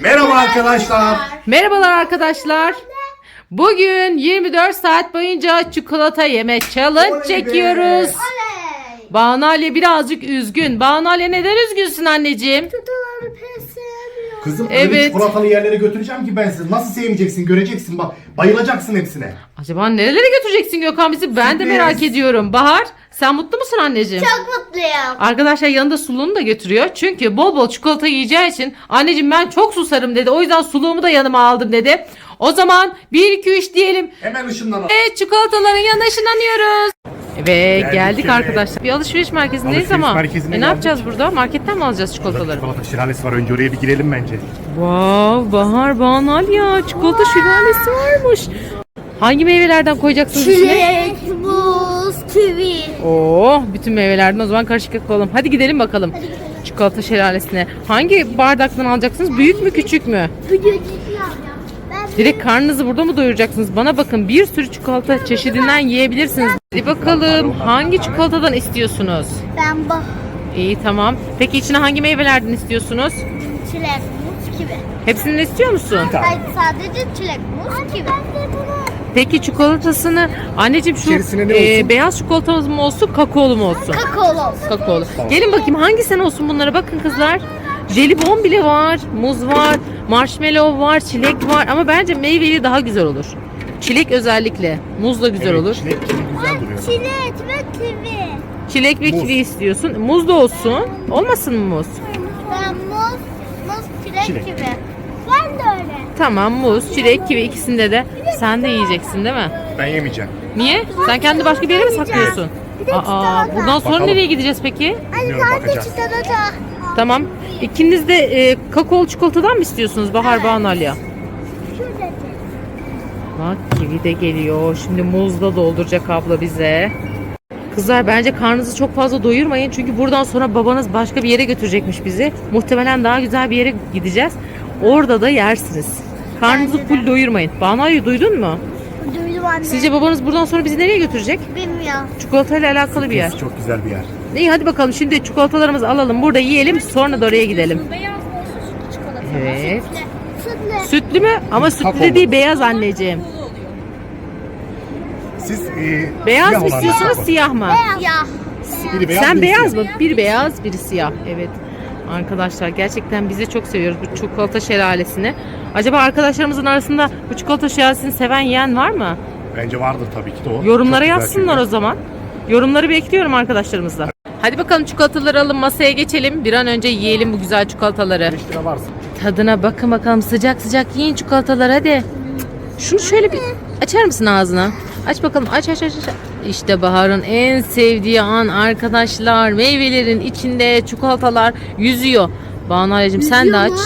Merhaba arkadaşlar. Merhabalar arkadaşlar. Bugün 24 saat boyunca çikolata yeme challenge Oley be. çekiyoruz. Oley. Banu Ali birazcık üzgün. Banu Ali neden üzgünsün anneciğim? Tutuları pes Kızım öyle Evet. çikolatalı yerlere götüreceğim ki ben sizi. Nasıl sevmeyeceksin göreceksin bak. Bayılacaksın hepsine. Acaba nerelere götüreceksin Gökhan bizi? Ben de Sürpriz. merak ediyorum. Bahar sen mutlu musun anneciğim? Çok mutluyum. Arkadaşlar yanında suluğunu da götürüyor. Çünkü bol bol çikolata yiyeceği için anneciğim ben çok susarım dedi. O yüzden suluğumu da yanıma aldım dedi. O zaman 1 2 3 diyelim. Hemen ışınlanalım. Evet çikolataların yanına ışınlanıyoruz. Ve geldik, Geldik arkadaşlar. Bir alışveriş merkezindeyiz Alışveriş ama merkezine e, ne geldik. yapacağız burada? Marketten mi alacağız çikolataları? Çikolata şelalesi var önce oraya bir girelim bence. Wow, Bahar Banal ya. Çikolata şelalesi varmış. Hangi meyvelerden koyacaksınız içine? Çilek, muz, kivi. Oo, bütün meyvelerden o zaman karışık koyalım. Hadi gidelim bakalım. Çikolata şelalesine. Hangi bardaktan alacaksınız? Büyük mü küçük mü? Büyük Direkt karnınızı burada mı doyuracaksınız? Bana bakın bir sürü çikolata çeşidinden yiyebilirsiniz. Hadi bakalım hangi çikolatadan istiyorsunuz? ben bu. İyi tamam. Peki içine hangi meyvelerden istiyorsunuz? Çilek, muz, kivi. Hepsini istiyor musun? Hayır sadece çilek, muz, kivi. Peki çikolatasını anneciğim şu İçerisine ne e, olsun? beyaz çikolatamız mı olsun kakaolu mu olsun? Kakaolu olsun. Kakaolu. Gelin bakayım hangisinden olsun bunlara bakın kızlar. Jelibon bile var, muz var, marshmallow var, çilek var ama bence meyveli daha güzel olur. Çilek özellikle. Muz da güzel Evet, olur. Çilek gibi güzel duruyor. Çilek ve kivi. Çilek ve Muz. kivi istiyorsun. Muz da olsun. Olmasın mı muz? Ben muz, muz, çilek, Çilek. kivi. Ben de öyle. Tamam muz, çilek, kivi ikisinde de sen de yiyeceksin değil mi? Ben yemeyeceğim. Niye? Sen kendi başka bir yere mi saklıyorsun? Bir de Aa, çikolata. buradan sonra Bakalım. nereye gideceğiz peki? Anne Bilmiyorum, ben de bakacağız. çikolata. Tamam. İkiniz de e, kakaolu çikolatadan mı istiyorsunuz Bahar Banu Alya? Şurada. Bak kivi de geliyor. Şimdi muz da dolduracak abla bize. Kızlar bence karnınızı çok fazla doyurmayın. Çünkü buradan sonra babanız başka bir yere götürecekmiş bizi. Muhtemelen daha güzel bir yere gideceğiz. Orada da yersiniz. Karnınızı full doyurmayın. Banu Alya duydun mu? Duydum anne. Sizce babanız buradan sonra bizi nereye götürecek? Bilmiyorum. Çikolatayla alakalı bir yer. Çok güzel bir yer. İyi hadi bakalım şimdi çikolatalarımızı alalım. Burada yiyelim sonra da oraya gidelim. Beyaz mı olsun sütlü çikolata? Evet. Sütlü. Sütlü mü? Ama sütlü Kakaolu. değil beyaz anneciğim. Siz e, Beyaz siyah mı olanlar istiyorsunuz siyah mı? Ya. Biri beyaz, Sen biri beyaz siyah. mı? Bir beyaz, biri siyah. Evet. Arkadaşlar gerçekten biz de çok seviyoruz bu çikolata şelalesini. Acaba arkadaşlarımızın arasında bu çikolata şelalesini seven yiyen var mı? Bence vardır tabii ki de o. Yorumlara Çok güzel yazsınlar çünkü. o zaman. Yorumları bekliyorum arkadaşlarımızla. Hadi bakalım çikolataları alın masaya geçelim. Bir an önce yiyelim bu güzel çikolataları. 5 lira varsa. Tadına bakın bakalım sıcak sıcak yiyin çikolataları hadi. Şunu şöyle bir açar mısın ağzına? Aç bakalım aç aç aç. aç. İşte Bahar'ın en sevdiği an arkadaşlar. Meyvelerin içinde çikolatalar yüzüyor. Banu sen de aç. Mu?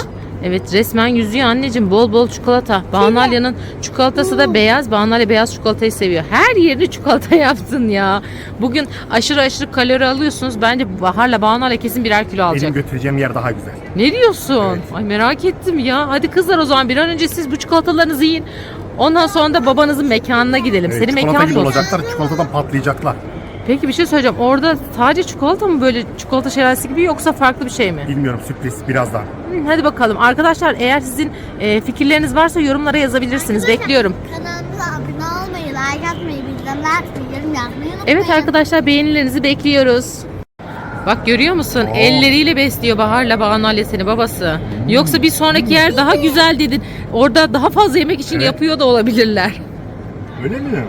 Evet resmen yüzüyor anneciğim bol bol çikolata. Banu Alya'nın çikolatası da beyaz. Banu Alya beyaz çikolatayı seviyor. Her yerini çikolata yaptın ya. Bugün aşırı aşırı kalori alıyorsunuz. Bence Bahar'la Banu Alya kesin birer kilo alacak. Benim götüreceğim yer daha güzel. Ne diyorsun? Evet. Ay merak ettim ya. Hadi kızlar o zaman bir an önce siz bu çikolatalarınızı yiyin. Ondan sonra da babanızın mekanına gidelim. Evet, Senin mekanın olsun. olacaklar. Çikolatadan patlayacaklar. Peki bir şey söyleyeceğim. Orada sadece çikolata mı böyle çikolata şelalesi gibi yoksa farklı bir şey mi? Bilmiyorum sürpriz birazdan. Hı, hadi bakalım. Arkadaşlar eğer sizin e, fikirleriniz varsa yorumlara yazabilirsiniz. Bekliyorum. Kanalımıza abone olmayı, like atmayı, bildirimler açmayı, yorum yazmayı unutmayın. Evet arkadaşlar beğenilerinizi bekliyoruz. Bak görüyor musun? Oo. Elleriyle besliyor Bahar'la Banu Alya seni babası. Yoksa bir sonraki yer daha güzel dedin. Orada daha fazla yemek için Evet. yapıyor da olabilirler. Öyle mi?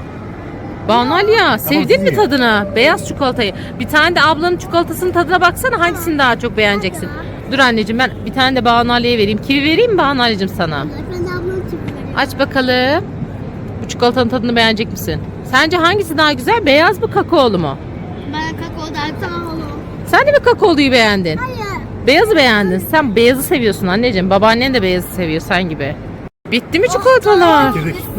Banu Alya sevdin mi tadını? Beyaz çikolatayı. Bir tane de ablanın çikolatasının tadına baksana hangisini daha çok beğeneceksin. Dur anneciğim ben bir tane de Banu vereyim. Kivi vereyim mi Banu sana? Ben de. Aç bakalım. Bu çikolatanın tadını beğenecek misin? Sence hangisi daha güzel? Beyaz mı kakaolu mu? Ben kakao daha tamam olur. Sen de mi kakaoluyu beğendin? Hayır. Beyazı beğendin. Sen beyazı seviyorsun anneciğim. Babaannen de beyazı seviyor sen gibi. Bitti mi çikolatalar?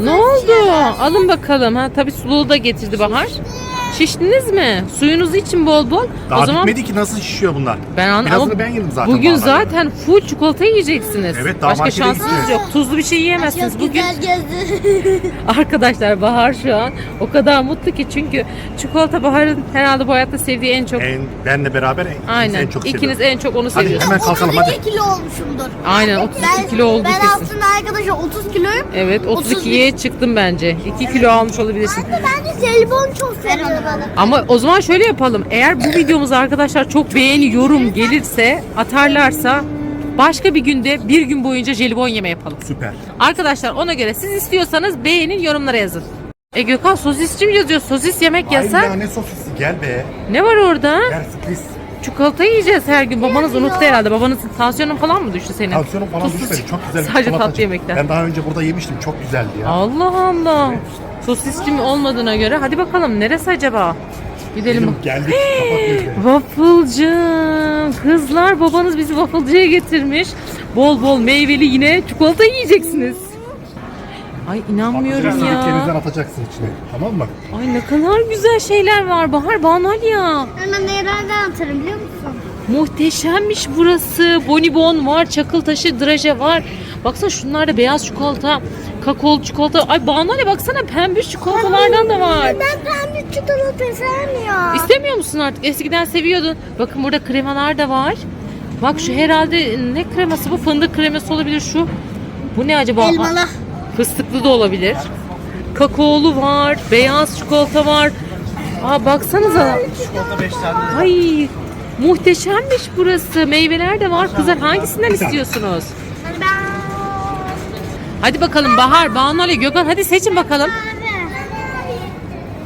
Ne oldu? Alın bakalım. Ha tabii suluğu da getirdi Bahar. Şiştiniz mi? Suyunuzu için bol bol. Daha o zaman bitmedi ki nasıl şişiyor bunlar? ben an Birazını ama ben yedim zaten. Bugün zaten full çikolata yiyeceksiniz. Evet, daha Başka şansınız yok. Tuzlu bir şey yiyemezsiniz. Bugün arkadaşlar Bahar şu an o kadar mutlu ki çünkü çikolata Bahar'ın herhalde bu hayatta sevdiği en çok. En, benle beraber en, Aynen. en çok İkiniz seviyorum. en çok onu Hadi seviyorsunuz. hemen kalkalım hadi. 32 kilo olmuşumdur. Aynen 32 kilo oldu Ben kesin. aslında arkadaşlar 30 kiloyum. Evet 32'ye çıktım bence. 2 kilo almış olabilirsin. Anne ben de jelibon çok seviyorum. Ama o zaman şöyle yapalım. Eğer bu videomuza arkadaşlar çok beğeni, yorum gelirse, atarlarsa başka bir günde bir gün boyunca jelibon yeme yapalım. Süper. Arkadaşlar ona göre siz istiyorsanız beğenin, yorumlara yazın. E Gökhan sosisçi mi yazıyor? Sosis yemek Ay yasak. ya ne sosisi gel be. Ne var orada? Gel sürpriz. Çikolata yiyeceğiz her gün. Babanız unuttu herhalde. Babanızın tansiyonun falan mı düştü senin? Tansiyonum falan Tuzsuz- düşmedi. Çok güzel bir Sadece çikolata tatlı yemekten. Ben daha önce burada yemiştim. Çok güzeldi ya. Allah Allah. Sosisçi mi olmadığına göre hadi bakalım neresi acaba? Gidelim. Geldik. Wafflecı. Kızlar babanız bizi wafflecıya getirmiş. Bol bol meyveli yine çikolata yiyeceksiniz. Ay inanmıyorum ya. atacaksın içine. Tamam mı? Ay ne kadar güzel şeyler var Bahar Banal ya. Hemen nereden atarım biliyor musun? Muhteşemmiş burası. Bonibon var, çakıl taşı, draje var. Baksana şunlarda beyaz çikolata, kakaolu çikolata. Ay Banal'e baksana pembiş çikolatalardan da var. Ben pembe çikolata sevmiyorum. İstemiyor musun artık? Eskiden seviyordun. Bakın burada kremalar da var. Bak şu herhalde ne kreması bu? Fındık kreması olabilir şu. Bu ne acaba? Elmalı. Fıstıklı da olabilir. Kakaolu var, beyaz çikolata var. Aa baksanıza. Ay muhteşemmiş burası. Meyveler de var. Kızlar hangisinden istiyorsunuz? Hadi bakalım Bahar, Banu Ali, Gökhan hadi seçin bakalım.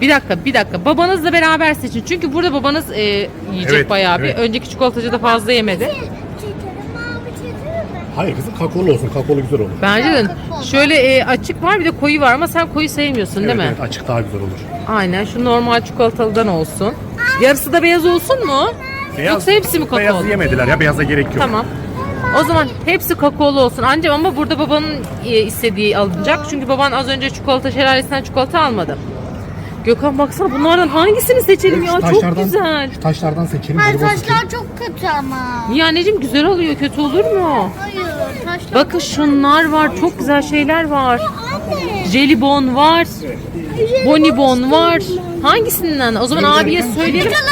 Bir dakika, bir dakika. Babanızla beraber seçin. Çünkü burada babanız e, yiyecek Evet, bayağı bir. evet. Önceki çikolatacı da fazla yemedi. Hayır kızım kakaolu olsun. Kakaolu güzel olur. Bence de şöyle e, açık var bir de koyu var ama sen koyu sevmiyorsun Evet, değil mi? evet, açık daha güzel olur. Aynen şu normal çikolatalıdan olsun. Yarısı da beyaz olsun mu? Yoksa hepsi mi kakaolu? Beyazı yemediler ya. Beyaza gerek yok. Tamam. O zaman hepsi kakaolu olsun. Ancak ama burada babanın e, istediği alınacak. Çünkü baban az önce çikolata şelalesinden çikolata almadı. Gökhan baksana bunlardan hangisini seçelim ya? Çok güzel. Şu taşlardan seçelim. Hayır taşlar çok kötü ama. Niye anneciğim güzel oluyor kötü olur mu? Hayır taşlar. Bakın şunlar var çok güzel şeyler var. Anne. Jelibon var. Bonibon var. Hangisinden? O zaman abiye söyleyelim. Fındık.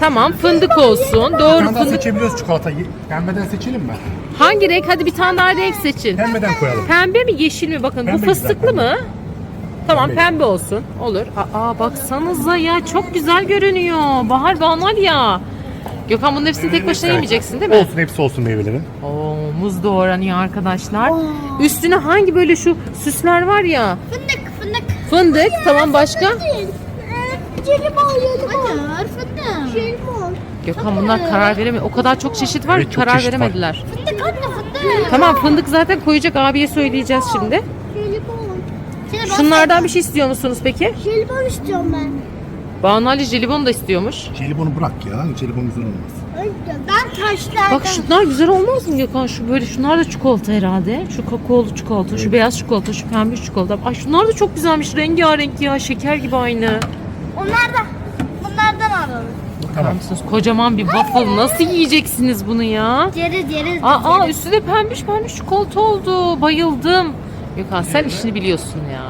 Tamam fındık olsun. Doğru tane daha fındık. seçebiliyoruz çikolatayı. Pembeden seçelim mi? Hangi renk? Hadi bir tane daha renk seçin. Pembeden koyalım. Pembe mi yeşil mi? Bakın Pembe bu fıstıklı mı? Tamam Pembe. pembe olsun. Olur. Aa baksanıza ya çok güzel görünüyor. Bahar Banal ya. Gökhan bunun hepsini tek başına Evet. yemeyeceksin değil mi? Olsun hepsi olsun meyvelerin. Oo, muz doğranıyor arkadaşlar. Üstüne hangi böyle şu süsler var ya? Fındık fındık. Fındık. Tamam başka? Jelibon jelibon. Hayır fındık. Jelibon. Gökhan bunlar karar veremiyor. O kadar çok çeşit var Evet, ki çok karar çeşit var. veremediler. Fındık anne fındık. Tamam fındık zaten koyacak abiye söyleyeceğiz şimdi. Jelibon. Şimdi ben Şunlardan bir şey istiyor musunuz peki? Jelibon istiyorum ben. Banu Ali jelibon da istiyormuş. Jelibonu bırak ya. Jelibon güzel olmaz. Ben taşlardan. Bak şunlar güzel olmaz mı Gökhan? Şu böyle şunlar da çikolata herhalde. Şu kakaolu çikolata, şu beyaz çikolata, şu pembe çikolata. Ay şunlar da çok güzelmiş. Rengarenk ya. Şeker gibi aynı. Onlar da. Bunlardan alalım. Tamam. Mısınız? Kocaman bir waffle. Nasıl yiyeceksiniz bunu ya? Yeriz yeriz. Aa, aa üstü de pembiş pembiş çikolata oldu. Bayıldım. Gökhan sen işini biliyorsun ya.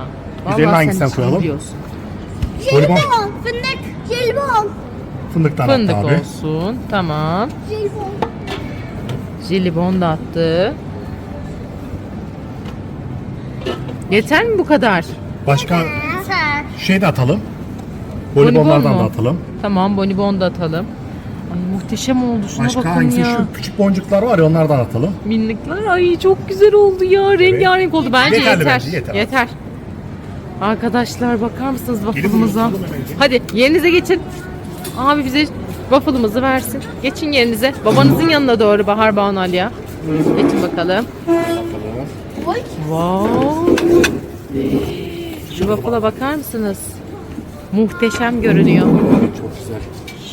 Vallahi Üzerine sen hangisinden işini koyalım? biliyorsun. Jelibon. Fındık. Jelibon. Fındıktan Fındık abi. olsun. Tamam. Jelibon. Jelibon da attı. Yeter mi bu kadar? Başka Yeter. şey de atalım. Bonibon Bonibonlardan mu? da atalım. Tamam bonibon da atalım. Ay muhteşem oldu şuna Başka bakın hangisi? ya. Şu küçük boncuklar var ya onlardan atalım. Minikler ay çok güzel oldu ya. Rengarenk oldu. Bence Yeterli yeter. bence, yeter. Yeter. Arkadaşlar bakar mısınız waffle'ımıza? hemen. Hadi yerinize geçin. Abi bize waffle'ımızı versin. Geçin yerinize. Babanızın yanına doğru Bahar Banal ya. Geçin bakalım. Oy. Wow. Şu waffle'a bakar mısınız? Muhteşem görünüyor. Çok güzel.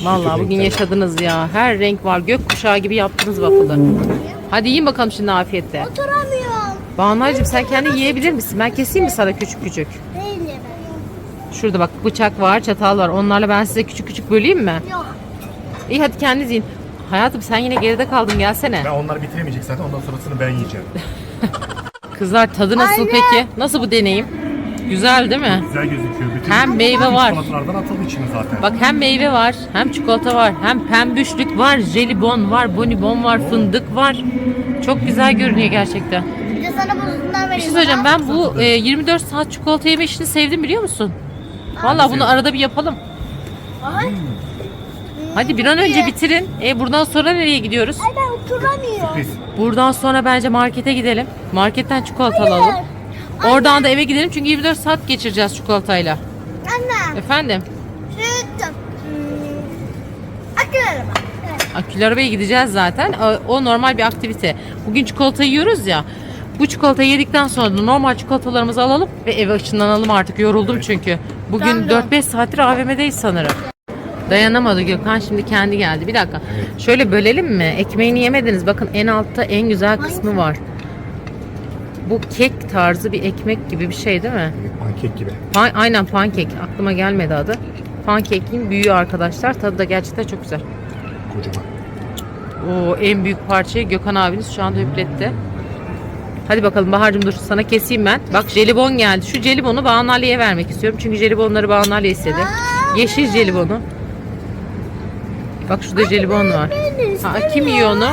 Vallahi bugün yaşadınız ya. Her renk var. Gökkuşağı gibi yaptınız waffle'ı. Hadi yiyin bakalım şimdi afiyetle. Oturamıyorum. Banu'cığım sen kendi yiyebilir misin? Ben keseyim mi sana küçük küçük? Şurada bak bıçak var, çatal var. Onlarla ben size küçük küçük böleyim mi? Yok. İyi hadi kendiniz yiyin. Hayatım sen yine geride kaldın gelsene. Ben onları bitiremeyecek zaten ondan sonrasını ben yiyeceğim. Kızlar tadı nasıl Anne. peki? Nasıl bu deneyim? Güzel değil mi? Güzel gözüküyor. Bütün Hem meyve var. Çikolatalardan atıldı içine zaten. Bak hem meyve var, hem çikolata var, hem pembüşlük var, jelibon var, bonibon var, fındık var. Çok güzel görünüyor gerçekten. Bir de sana buzundan vereyim. Bir şey söyleyeceğim ben bu e, 24 saat çikolata yeme işini sevdim biliyor musun? Vallahi bunu arada bir yapalım. Ay, Hadi bir an önce bitirin. E buradan sonra nereye gidiyoruz? ay ben oturamıyorum. Biz Buradan sonra bence markete gidelim. Marketten çikolata alalım. Oradan da eve gidelim çünkü 24 saat geçireceğiz çikolatayla. Anne. Efendim? Sütüm. Akıl araba. Evet. Akülü arabaya gideceğiz zaten. O, o normal bir aktivite. Bugün çikolata yiyoruz ya. Bu çikolatayı yedikten sonra da normal çikolatalarımızı alalım ve eve ışınlanalım artık. Yoruldum çünkü. Bugün Tamam. 4-5 saattir AVM'deyiz sanırım. Dayanamadı Gökhan şimdi kendi geldi. Bir dakika. Şöyle bölelim mi? Ekmeğini yemediniz. Bakın en altta en güzel kısmı var. Bu kek tarzı bir ekmek gibi bir şey değil mi? pankek gibi. Pa- aynen pankek. Aklıma gelmedi adı. Pankekin büyüğü arkadaşlar. Tadı da gerçekten çok güzel. Kocaman. O en büyük parçayı Gökhan abiniz şu anda üfletti. Hadi bakalım Bahar'cığım dur sana keseyim ben. Bak jelibon geldi. Şu jelibonu Banu Ali'ye vermek istiyorum. Çünkü jelibonları Banu Ali istedi. Yeşil jelibonu. Bak şurada jelibon var. Ha, kim yiyor onu?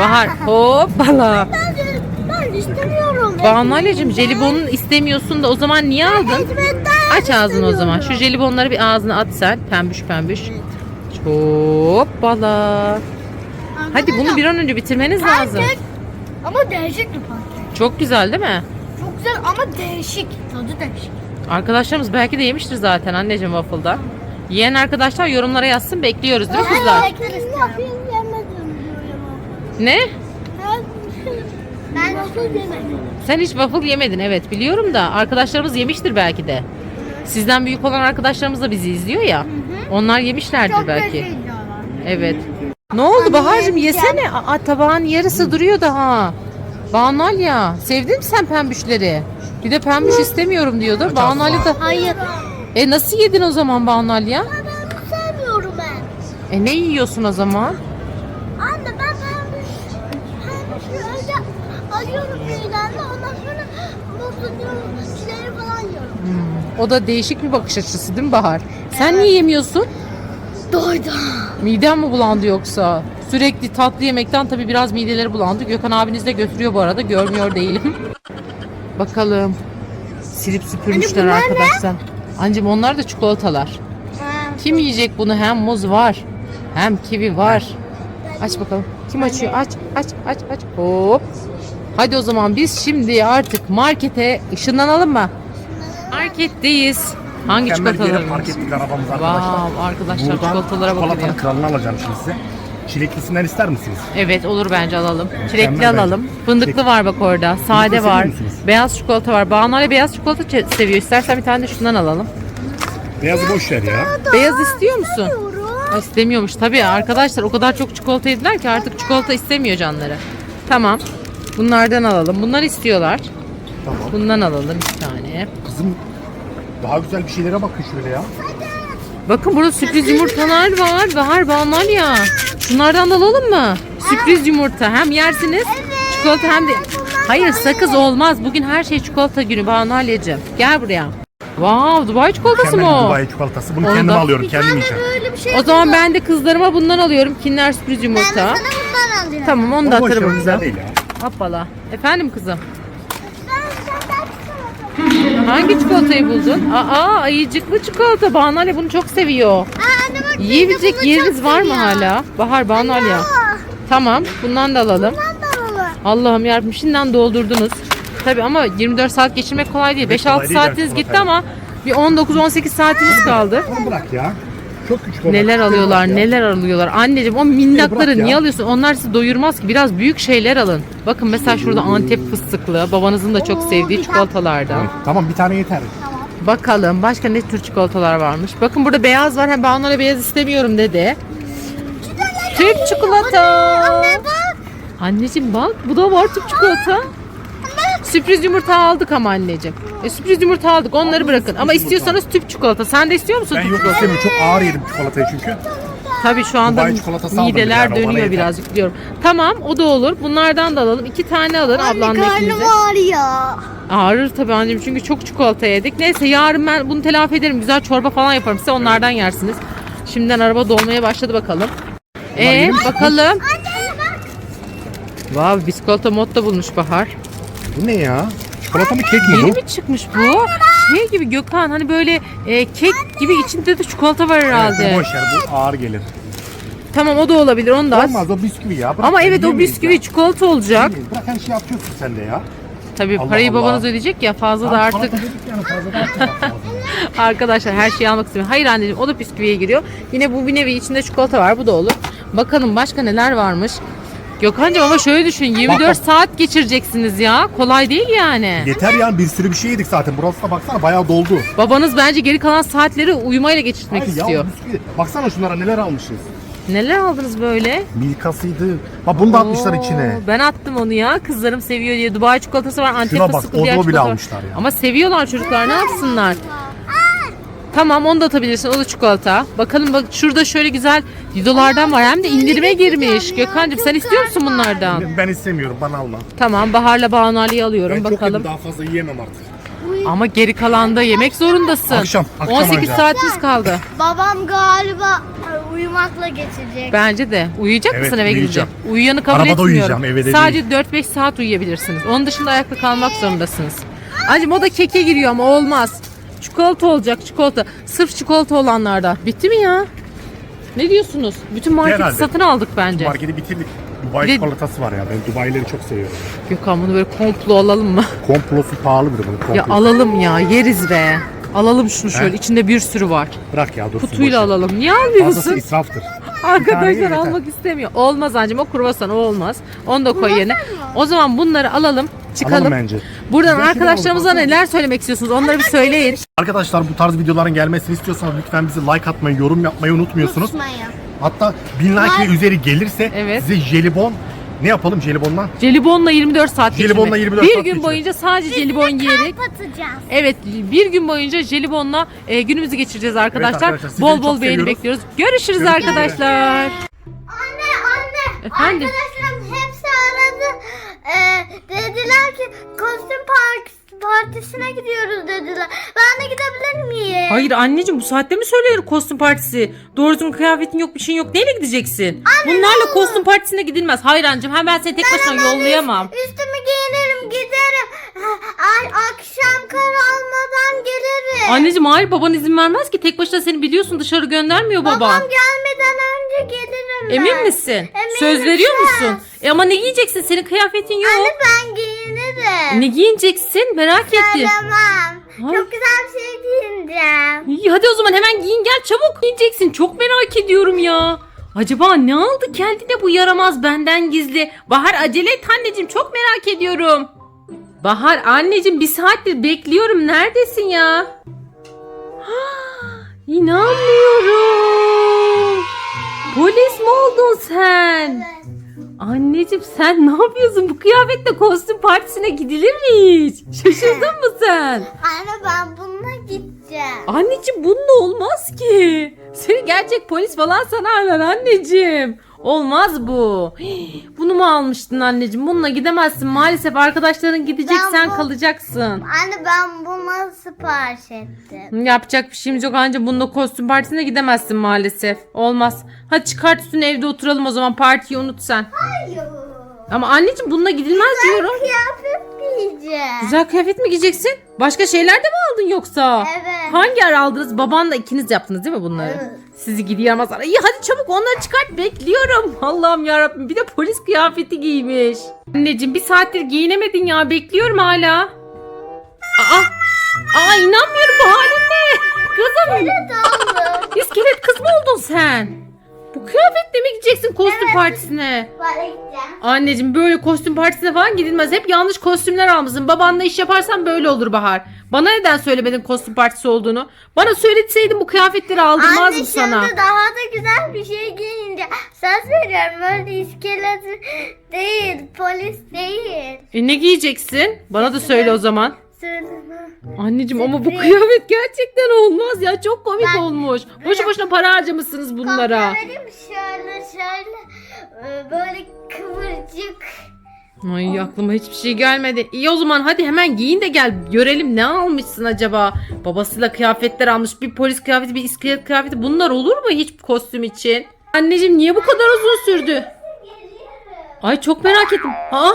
Bahar. Hoppala. İstemiyorum. Banu Ali'cim jelibonun istemiyorsun da o zaman niye aldın? Aç ağzını o zaman. Şu jelibonları bir ağzına at sen. Pembüş pembüş. Hoppala. Hadi bunu bir an önce bitirmeniz lazım. Ama değişik bir pankek. Çok güzel değil mi? Çok güzel ama değişik. Tadı değişik. Arkadaşlarımız belki de yemiştir zaten anneciğim waffle'da. Yiyen arkadaşlar yorumlara yazsın bekliyoruz değil mi kızlar? Yemedim Ne? Waffle yemedim. Sen hiç waffle yemedin evet biliyorum da arkadaşlarımız yemiştir belki de. Sizden büyük olan arkadaşlarımız da bizi izliyor ya. Onlar yemişlerdir Çok belki. Evet. Ne oldu Bahar'cığım yesene. Aa, tabağın yarısı duruyor daha. Banal ya. Sevdin mi sen pembüşleri? Bir de pembüş istemiyorum diyordu. Kaç Banal ağzı da. Hayır. E nasıl yedin o zaman Banal ya? Ben sevmiyorum ben. E ne yiyorsun o zaman? O da değişik bir bakış açısı değil mi Bahar? Sen niye yemiyorsun? Doydum. Miden mi bulandı yoksa? Sürekli tatlı yemekten tabii biraz mideleri bulandı. Gökhan abiniz de götürüyor bu arada. Görmüyor değilim. Bakalım. Silip süpürmüşler bunlar ne? arkadaşlar. Anneciğim onlar da çikolatalar. Kim yiyecek bunu? Hem muz var. Hem kivi var. Aç bakalım. Kim açıyor? Aç, aç, aç, aç. Hop. Hadi o zaman biz şimdi artık markete ışınlanalım mı? Marketteyiz. Hangi Mükemmel bir yere çikolatalar? park ettik arabamızı arkadaşlar. Wow, arkadaşlar çikolatalara bakın çikolatanın ya. kralını alacağım şimdi size. Çileklisinden ister misiniz? Evet olur bence alalım. Çilekli Mükemmel alalım. bence. Fındıklı var bak orada. Sade seviyor var. musunuz? Beyaz çikolata var. Banu Ali beyaz çikolata seviyor. İstersen bir tane de şundan alalım. Beyazı boş ver ya. Beyaz istiyor musun? Ay, İstemiyormuş tabii arkadaşlar o kadar çok çikolata yediler ki artık çikolata istemiyor canları. Tamam. Bunlardan alalım. Bunlar istiyorlar. Tamam. Bundan alalım bir tane. Kızım daha güzel bir şeylere bakın şöyle ya. Bakın burada sürpriz yumurtalar var. Bahar Banal ya. Şunlardan da alalım mı? Sürpriz yumurta. Hem yersiniz çikolata hem de... Hayır sakız olmaz. Bugün her şey çikolata günü Banal'cığım. Gel buraya. Wow Dubai çikolatası mı o? Dubai çikolatası. Bunu Onu kendim da- alıyorum. Kendim yiyeceğim. böyle bir şey O zaman ben de kızlarıma bundan alıyorum. Kinder sürpriz Ben de yumurta. sana bundan alıyorum. Tamam onu da ver, atarım güzel değil ya. Hoppala. Efendim kızım. Hangi çikolatayı buldun? Aa ayıcıklı çikolata. Banale bunu çok seviyor. Aa, anne bak. Yiyebilecek yeriniz var mı hala? Bahar Banal ya. Aa, Tamam bundan da alalım. Bundan da alalım. Allah'ım yarabbim şimdiden doldurdunuz. Tabi ama 24 saat geçirmek kolay değil. Evet, 5-6 kolay değil saatiniz gitti ama bir 19-18 saatiniz kaldı. Onu bırak ya. Çok küçük onlar. Neler Küçük alıyorlar neler alıyorlar. Anneciğim o minnakları niye alıyorsun? Onlar sizi doyurmaz ki. Biraz büyük şeyler alın. Bakın mesela şurada Antep fıstıklı. Babanızın da çok Oo, sevdiği çikolatalardan. Evet, Tamam bir tane yeter. Bakalım başka ne tür çikolatalar varmış. Bakın burada beyaz var. Hem ben onlara beyaz istemiyorum dedi. Türk çikolata. Anne bak. Anneciğim bak bu da var Türk çikolata. Anne Sürpriz yumurta aldık ama anneciğim. E, sürpriz yumurta aldık onları bırakın. Ama istiyorsanız tüp çikolata. Sen de istiyor musun Ben tüp yok çikolata? istemiyorum. Çok ağır yedim çikolatayı çünkü. Tabii şu anda Dubai çikolatası aldım mideler yani, o bana dönüyor yeter. birazcık biliyorum. Tamam o da olur. Bunlardan da alalım. İki tane alın ablanla ikinize. ağrıyor. Ağrır tabii anneciğim çünkü çok çikolata yedik. Neyse yarın ben bunu telafi ederim. Güzel çorba falan yaparım size onlardan yersiniz. Şimdiden araba dolmaya başladı bakalım. Ee bakalım. Vav biskolata modda bulmuş Bahar. Bu ne ya? Çikolata mı kek mi Yeni bu? mi çıkmış bu? Şey gibi Gökhan hani böyle e, kek gibi içinde de çikolata var herhalde. bu boş yer bu ağır gelir. Tamam o da olabilir onu da. az. Olmaz o bisküvi ya. Bırak Ama evet o yemeyiz bisküvi ya. çikolata olacak. Yemeyiz. Bırak her şeyi yapıyorsun sen de ya. Tabii Allah parayı Allah. babanız ödeyecek ya fazla da Abi artık. çikolata dedik yani fazla da lazım. Arkadaşlar her şeyi almak istemiyorum. Hayır anneciğim o da bisküviye giriyor. Yine bu bir nevi içinde çikolata var bu da olur. Bakalım başka neler varmış. Gökhan'cığım ama şöyle düşün 24 bak. saat geçireceksiniz ya. Kolay değil yani. Yeter yani bir sürü bir şey yedik zaten. Burası da baksana bayağı doldu. Babanız bence geri kalan saatleri uyumayla geçirtmek Hayır istiyor. ya bisküvi. Baksana şunlara neler almışız. Neler aldınız böyle? Milkasıydı. Bak bunu da atmışlar içine. Ben attım onu ya. Kızlarım seviyor diye. Dubai çikolatası var. Antep Şuna bak, fıstıklı diğer Oreo bile çikolata var. almışlar ya. Ama seviyorlar çocuklar. Ne yapsınlar? Tamam onu da atabilirsin. O da çikolata. Bakalım bak şurada şöyle güzel videolardan var. Hem de indirime girmiş. Gökhan'cığım sen istiyor musun bunlardan? Ben istemiyorum bana alma. Tamam Bahar'la Banu Ali'yi alıyorum. Ben çok Bakalım. yedim daha fazla yiyemem artık. Ama geri kalanda yemek zorundasın. Akşam, akşam 18 oynayacağız. saatimiz kaldı. Babam galiba e, uyumakla geçecek. Bence de. Uyuyacak Evet, mısın eve gidince? uyuyacağım. Uyuyanı kabul Arabada etmiyorum. uyuyacağım, evde Sadece 4-5 saat uyuyabilirsiniz. Onun dışında ayakta kalmak zorundasınız. Anneciğim o da keke giriyor ama olmaz. Çikolata olacak çikolata. Sırf çikolata olanlardan. Bitti mi ya? Ne diyorsunuz? Bütün marketi Herhalde. satın aldık bence. Marketi bitirdik. Dubai Bir de- çikolatası var ya. Ben Dubai'leri çok seviyorum. Gökhan bunu böyle komplo alalım mı? Komplosu pahalı bir de bunun komplosu. ya alalım ya yeriz be. Alalım şunu şöyle. İçinde bir sürü var. Bırak ya dursun. Kutuyla boş ver. alalım. Niye Fazlası almıyorsun? israftır. Arkadaşlar tane yeter. almak istemiyor. Olmaz anneciğim o kruvasan o olmaz. Onu da koy yerine. O zaman bunları alalım. Çıkalım. Alalım bence. Buradan Güzel arkadaşlarımıza neler söylemek istiyorsunuz? Onları bir söyleyin. Arkadaşlar bu tarz videoların gelmesini istiyorsanız lütfen bizi like atmayı, yorum yapmayı unutmuyorsunuz. Unutmayın. Hatta 1000 like ve üzeri gelirse Evet. size jelibon ne yapalım jelibonla? Jelibonla 24 saat geçirmek. Jelibonla 24 bir saat gün geçirmek. boyunca sadece jelibon yiyerek. Kapatacağız. Evet bir gün boyunca jelibonla e, günümüzü geçireceğiz arkadaşlar. arkadaşlar, sizleri bol bol çok beğeni seviyoruz. bekliyoruz. Görüşürüz Görüşmek arkadaşlar. Anne anne. Efendim? Arkadaşlarım hepsi aradı. Ee, dediler ki kostüm park partisine gidiyoruz dediler. Ben de gidebilir miyim? Hayır anneciğim bu saatte mi söylenir kostüm partisi? Doğru düzgün kıyafetin yok bir şeyin yok. Neyle gideceksin? Bunlarla kostüm partisine gidilmez. Hayır anneciğim hemen seni tek başına yollayamam. Üstümü giyinirim giderim. Ay, akşam karanmadan gelirim. Anneciğim hayır baban izin vermez ki. Tek başına seni biliyorsun dışarı göndermiyor baban. Babam gelmeden önce gelirim ben. Emin misin? Eminim, Söz veriyor musun? E ama ne giyeceksin? Senin kıyafetin yok. Anne ben giyinirim. Ne giyineceksin? Merak ettim. Söylemem. Ay. Çok güzel bir şey giyineceğim. İyi, hadi o zaman hemen giyin gel çabuk giyeceksin. Çok merak ediyorum ya. Acaba ne aldı kendine bu yaramaz benden gizli? Bahar acele et anneciğim çok merak ediyorum. Bahar anneciğim bir saattir bekliyorum. Neredesin ya? İnanmıyorum. Polis mi oldun sen? Anneciğim sen ne yapıyorsun? Bu kıyafetle kostüm partisine gidilir mi hiç? Şaşırdın mı sen? Anne ben bununla gideceğim. Anneciğim bununla olmaz ki. Seni gerçek polis falan sanarlar anneciğim. Olmaz bu. Hii, Bunu mu almıştın anneciğim? Bununla gidemezsin. Maalesef arkadaşların gidecek Ben sen bu- kalacaksın. Anne ben buna sipariş ettim. Yapacak bir şeyimiz yok anca bununla kostüm partisine gidemezsin maalesef. Olmaz. Hadi çıkart üstüne evde oturalım o zaman partiyi unut sen. Hayır. Ama anneciğim bununla gidilmez diyorum. Kıyafet giyeceğim. Güzel kıyafet mi giyeceksin? Başka şeyler de mi aldın yoksa? Evet. Hangi ara aldınız? Babanla ikiniz yaptınız değil mi bunları? Evet. Sizi gidiyemezler. İyi hadi çabuk onları çıkart bekliyorum. Allah'ım yarabbim bir de polis kıyafeti giymiş. Anneciğim bir saattir giyinemedin ya bekliyorum hala. Aa, aa inanmıyorum bu halin ne? Kızım iskelet kız mı oldun sen? Bu kıyafetle mi gideceksin kostüm partisine? Böyle gideceğim. Anneciğim böyle kostüm partisine falan gidilmez. Hep yanlış kostümler almışsın. Babanla iş yaparsan böyle olur Bahar. Bana neden söylemedin kostüm partisi olduğunu? Bana söyletseydin bu kıyafetleri aldırmazdım Anne sana. şimdi daha da güzel bir şey giyince söz veriyorum böyle iskelet değil polis değil. E ne giyeceksin? Bana da söyle o zaman. Söyleme. Anneciğim ama bu Sürpriz. kıyafet gerçekten olmaz ya. Çok komik Ben- olmuş. Boşu boşuna para harcamışsınız bunlara. Mi? şöyle şöyle e, böyle kıvırcık. Ay aklıma hiçbir şey gelmedi. İyi o zaman hadi hemen giyin de gel. Görelim ne almışsın acaba? Babasıyla kıyafetler almış. Bir polis kıyafeti, bir iskelet kıyafeti. Bunlar olur mu hiç kostüm için? Anneciğim niye bu kadar uzun sürdü? Ay çok merak ettim. Aa,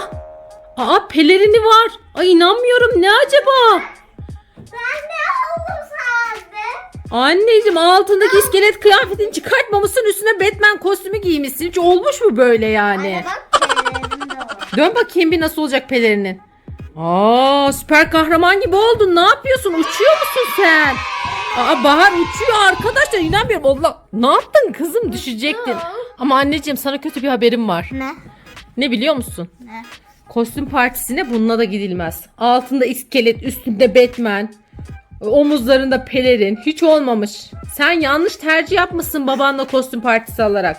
aa pelerini var. Ay inanmıyorum. Ne acaba? Ben ne aldım sade? Anneciğim altındaki iskelet kıyafetini çıkartmamışsın. Üstüne Batman kostümü giymişsin. Hiç olmuş mu böyle yani? Anne bak pelerin de var. Dön bakayım bir nasıl olacak pelerinin. Aa süper kahraman gibi oldun. Ne yapıyorsun? Uçuyor musun sen? Aa Bahar uçuyor arkadaşlar. İnanmıyorum. Allah ne yaptın kızım? Düşecektin. Ama anneciğim sana kötü bir haberim var. Ne? Ne biliyor musun? Ne? Kostüm partisine bununla da gidilmez. Altında iskelet, üstünde Batman. Omuzlarında pelerin. Hiç olmamış. Sen yanlış tercih yapmışsın babanla kostüm partisi alarak.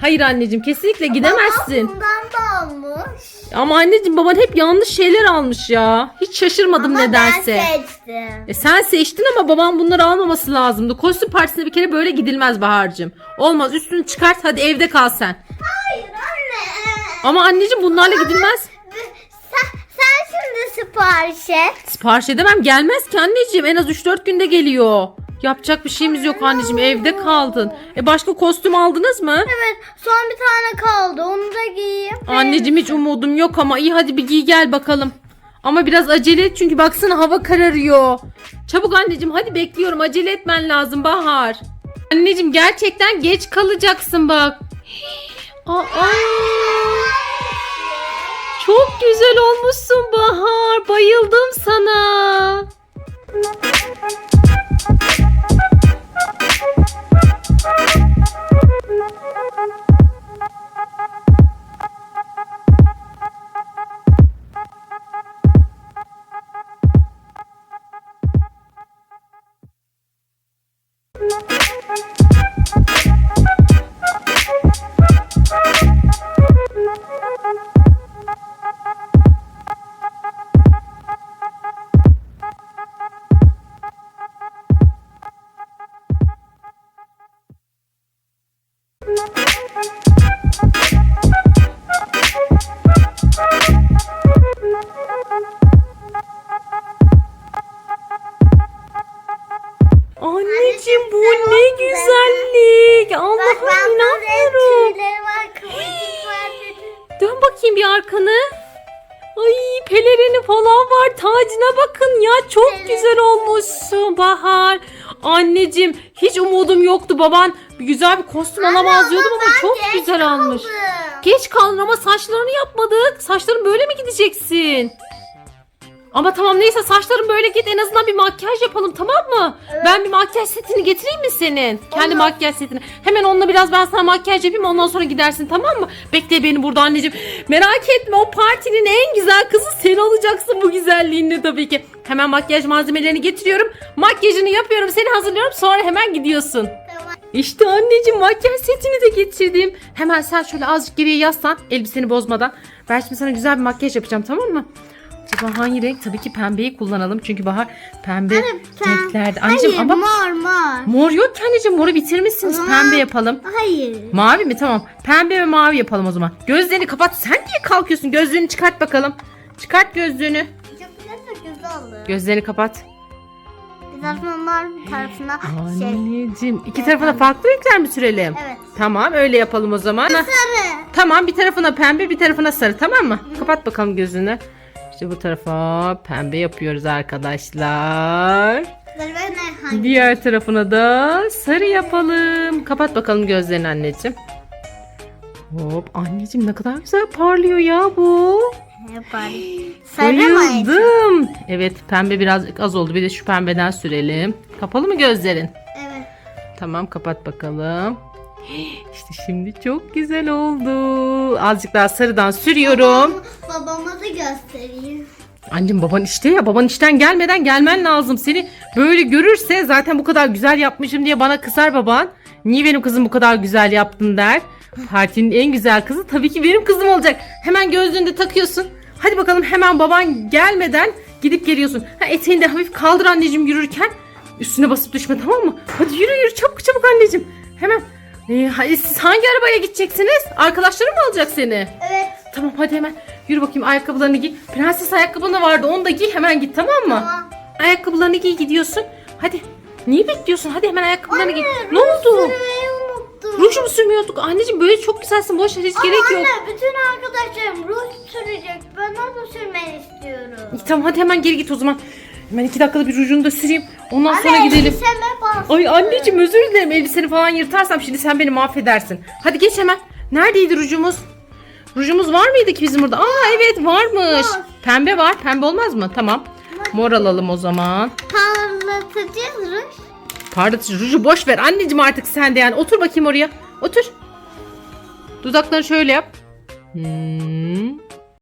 Hayır anneciğim kesinlikle gidemezsin. Bundan da almış. Ama anneciğim baban hep yanlış şeyler almış ya. Hiç şaşırmadım Ama nedense. ben seçtim. E sen seçtin ama babam bunları almaması lazımdı. Kostüm partisine bir kere böyle gidilmez Bahar'cığım. Olmaz üstünü çıkart hadi evde kal sen. Ama anneciğim bunlarla gidilmez. Sen, sen şimdi sipariş et. Sipariş edemem gelmez ki anneciğim. En az 3-4 günde geliyor. Yapacak bir şeyimiz yok anneciğim evde kaldın. E başka kostüm aldınız mı? Evet son bir tane kaldı onu da giyeyim. Anneciğim hiç umudum yok ama iyi hadi bir giy gel bakalım. Ama biraz acele et çünkü baksana hava kararıyor. Çabuk anneciğim hadi bekliyorum acele etmen lazım Bahar. Anneciğim gerçekten geç kalacaksın bak. Aa, çok güzel olmuşsun Bahar. Bayıldım sana. Bu ne güzellik. Allah'ım inanmıyorum. Dön bakayım bir arkanı. Ay pelerini falan var. Tacına bakın ya. Çok Evet. güzel olmuşsun Bahar. Anneciğim hiç umudum yoktu. Baban güzel bir kostüm alamaz diyordum ama çok güzel almış. kaldım. Geç kaldın ama saçlarını yapmadık. Saçların böyle mi gideceksin? Ama tamam neyse saçların böyle git en azından bir makyaj yapalım tamam mı? Ben bir makyaj setini getireyim mi senin? Kendi Olur. makyaj setini. Hemen onunla biraz ben sana makyaj yapayım ondan sonra gidersin tamam mı? Bekle beni burada anneciğim. Merak etme o partinin en güzel kızı sen olacaksın bu güzelliğinle tabii ki. Hemen makyaj malzemelerini getiriyorum. Makyajını yapıyorum seni hazırlıyorum sonra hemen gidiyorsun. Tamam. İşte anneciğim makyaj setini de getirdim. Hemen sen şöyle azıcık geriye yaslan elbiseni bozmadan. Ben şimdi sana güzel bir makyaj yapacağım tamam mı? Acaba hangi renk? Tabii ki pembeyi kullanalım. Çünkü Bahar pembe renklerde. Anneciğim Hayır ama mor mor. mor yok ki anneciğim. Moru bitirmişsiniz. Ama- Pembe yapalım. Hayır. Mavi mi? Tamam. Pembe ve mavi yapalım o zaman. Gözlerini kapat. Sen niye kalkıyorsun? Gözlüğünü çıkart bakalım. Çıkart gözlüğünü. Çok güzel güzel oldu. Gözlerini kapat. Bir tarafına mor bir tarafına şey. Anneciğim. iki tarafına farklı renkler mi sürelim? Evet. Tamam öyle yapalım o zaman. Sarı. Tamam bir tarafına pembe bir tarafına sarı tamam mı? Kapat bakalım gözünü. İşte bu tarafa pembe yapıyoruz arkadaşlar. Diğer tarafına da sarı yapalım. Kapat bakalım gözlerini anneciğim. Hop anneciğim ne kadar güzel parlıyor ya bu. Bayıldım. Evet pembe biraz az oldu. Bir de şu pembeden sürelim. Kapalı mı gözlerin? Evet. Tamam kapat bakalım. İşte şimdi çok güzel oldu. Azıcık daha sarıdan sürüyorum. Babama da göstereyim. Anneciğim baban işte ya baban işten gelmeden gelmen lazım. Seni böyle görürse zaten bu kadar güzel yapmışım diye bana kızar baban. Niye benim kızım bu kadar güzel yaptın der. Partinin en güzel kızı tabii ki benim kızım olacak. Hemen gözlüğünü de takıyorsun. Hadi bakalım hemen baban gelmeden gidip geliyorsun. Ha, eteğini de hafif kaldır anneciğim yürürken. Üstüne basıp düşme tamam mı? Hadi yürü yürü çabuk çabuk anneciğim. Hemen. Ee, siz hangi arabaya gideceksiniz? Arkadaşların mı alacak seni? Evet. Tamam hadi hemen yürü bakayım ayakkabılarını giy. Prenses ayakkabın da vardı onu da giy hemen git tamam mı? Tamam. Ayakkabılarını giy gidiyorsun. Hadi. Niye bekliyorsun? Hadi hemen ayakkabılarını giy. Ne oldu? Ruj mu sürmüyorduk? Anneciğim böyle çok güzelsin. Boş ver hiç Ama gerek yok. anne bütün arkadaşlarım ruj sürecek. Ben onu sürmeyi istiyorum. İyi, tamam hadi hemen geri git o zaman. Hemen iki dakikada bir rujunu da süreyim. Ondan sonra gidelim. Ay anneciğim özür dilerim elbiseni falan yırtarsam şimdi sen beni mahvedersin. Hadi geç hemen. Neredeydi rujumuz? Rujumuz var mıydı ki bizim burada? Aa evet varmış. Var. Pembe var. Pembe olmaz mı? Tamam. Mor alalım o zaman. Parlatıcı ruj. Parlatıcı ruju boş ver anneciğim artık sen de yani. Otur bakayım oraya. Otur. Dudakları şöyle yap. Hmm.